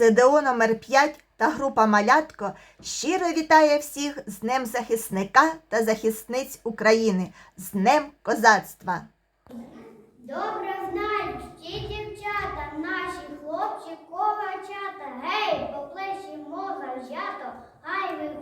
ЗДО номер 5 та група Малятко щиро вітає всіх з Днем захисника та захисниць України, з Днем козацтва. Добре знають ті дівчата, наші хлопці ковачата. Гей, по плечі мова взято, хай виходять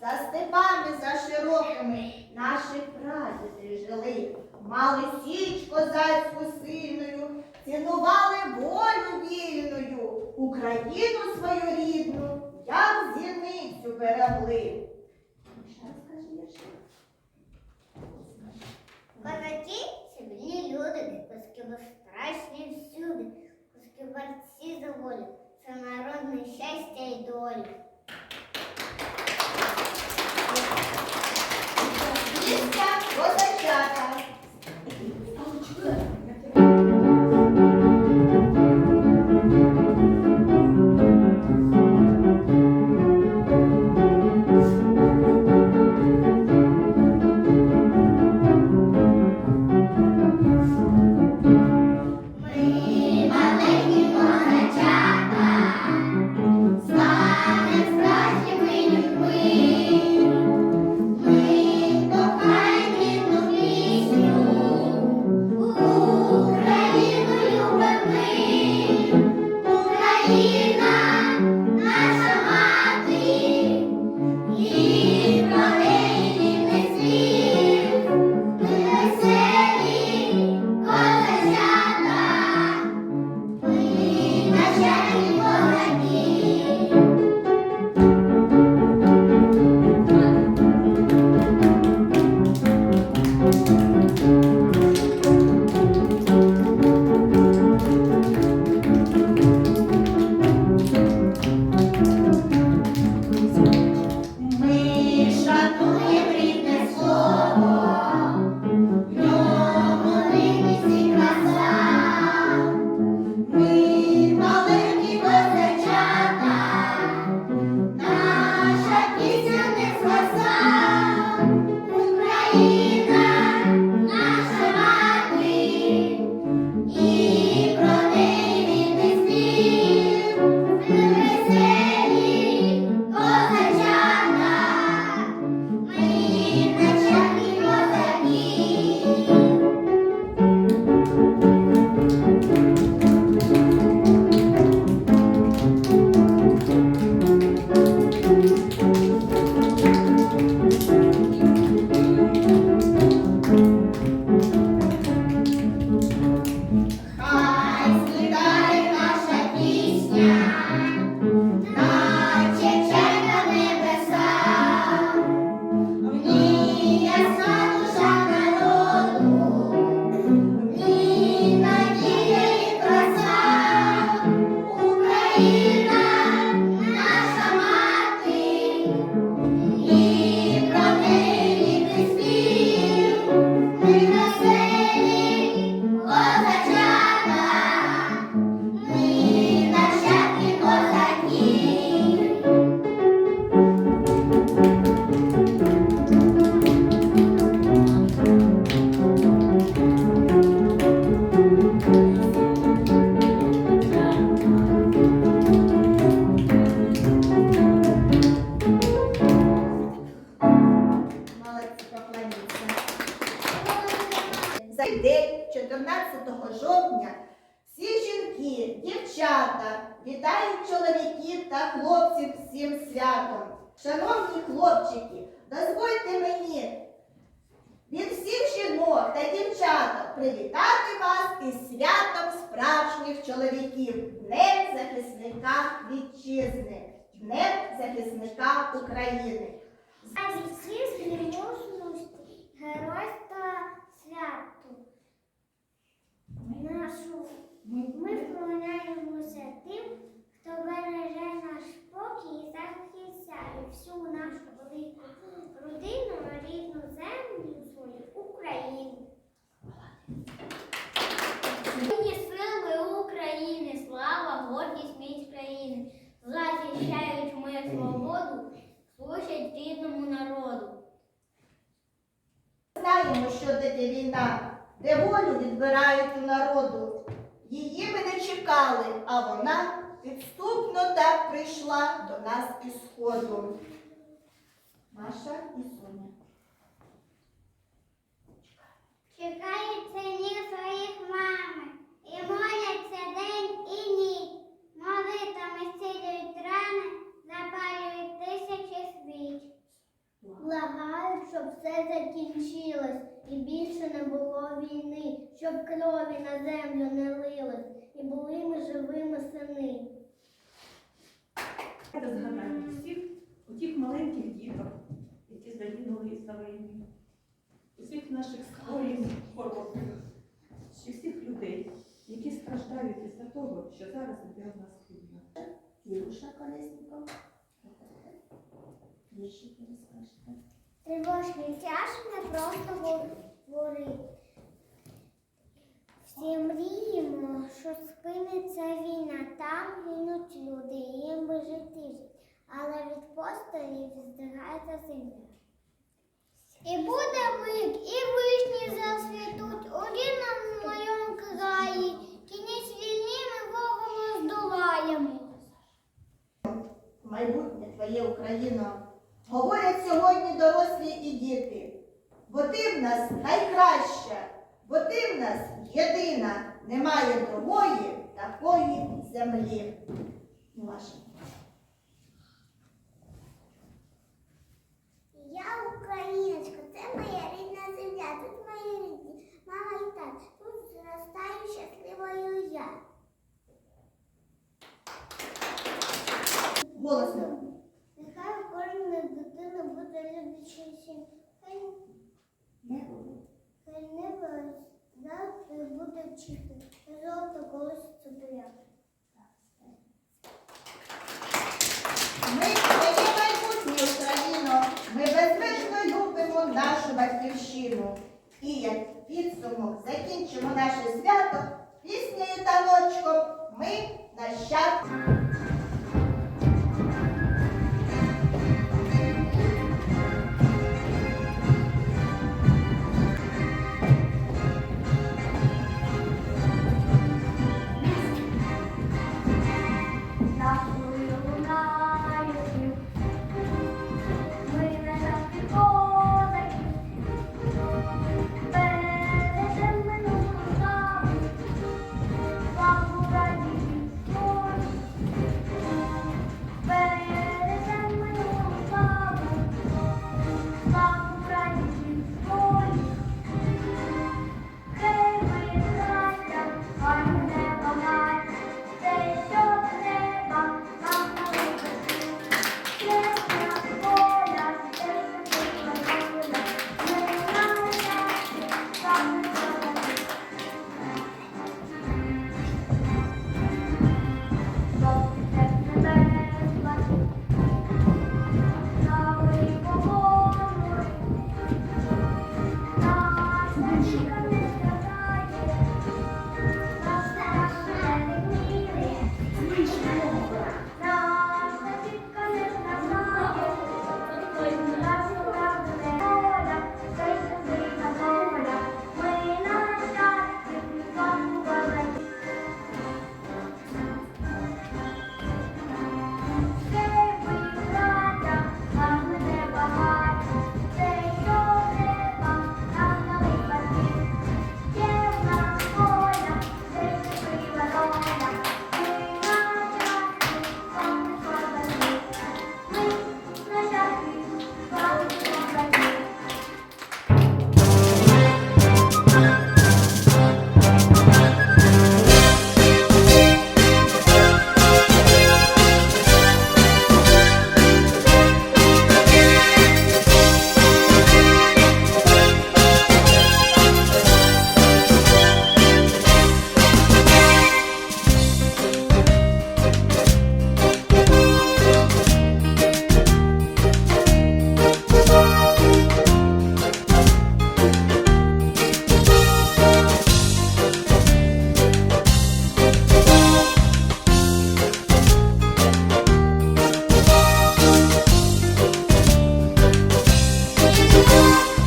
За степами, за широкими наші прадіди жили. Мали січ козацьку сильною, цінували волю вільною, Україну свою рідну, як зіницю берегли. Козаки вільні люди, козаки безстрашні всюди, козаки борці за волю, цей день, 14 жовтня, всі жінки, дівчата вітають чоловіків та хлопців цим святом. Шановні хлопчики, дозвольте мені від всіх жінок та дівчаток привітати вас із святом справжніх чоловіків, Днем захисника вітчизни, Днем захисника України. А вітчизни мужності, геройства. Нашу ми вклоняємося тим, хто береже наш спокій і захищає всю нашу велику родину, рідну землю свою Україну. Сильні сили України, слава, гордість, міць країни, захищають ми свободу, служать рідному народу. Що таке війна, де волю відбирають у народу. Її ми не чекали, а вона підступно так прийшла до нас із сходу. Маша і Соня. Наших скорих хвороб, і всіх людей, які страждають із-за того, що зараз іде у нас війна. Кіруша Колесніков. Віршики розкажете. Тривожний тяж не просто говорить. Всі мріємо, що спиниться війна, там гинуть люди, їм би жити але від пострілів здригається земля. І буде миг, і вишні засвітуть у рідному моєму краї. Кінець війни ми ворогу здолаємо. майбутнє твоє Україно. Говорять сьогодні дорослі і діти, бо ти в нас найкраща, бо ти в нас єдина, немає другої такої землі. Маша. Я україночка, це моя рідна земля, тут мої рідні, мама і тато, тут зростаю щасливою я. Голосно. Нехай у кожної дитини буде люблячий сім. Хай Не буде. хай небо завжди буде вчити, золото колись цепляє. Ми твоє майбутнє Україно, ми безмежно любимо нашу батьківщину. І як підсумок закінчимо наше свято піснею таночком ми нащадки. Наші